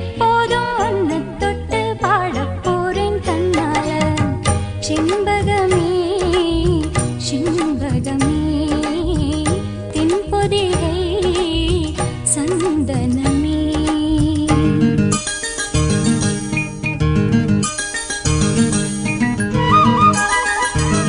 എപ്പോഴും തൊട്ട് പാടപ്പോറേൻ തന്നാൽ ചിമ്പകമേ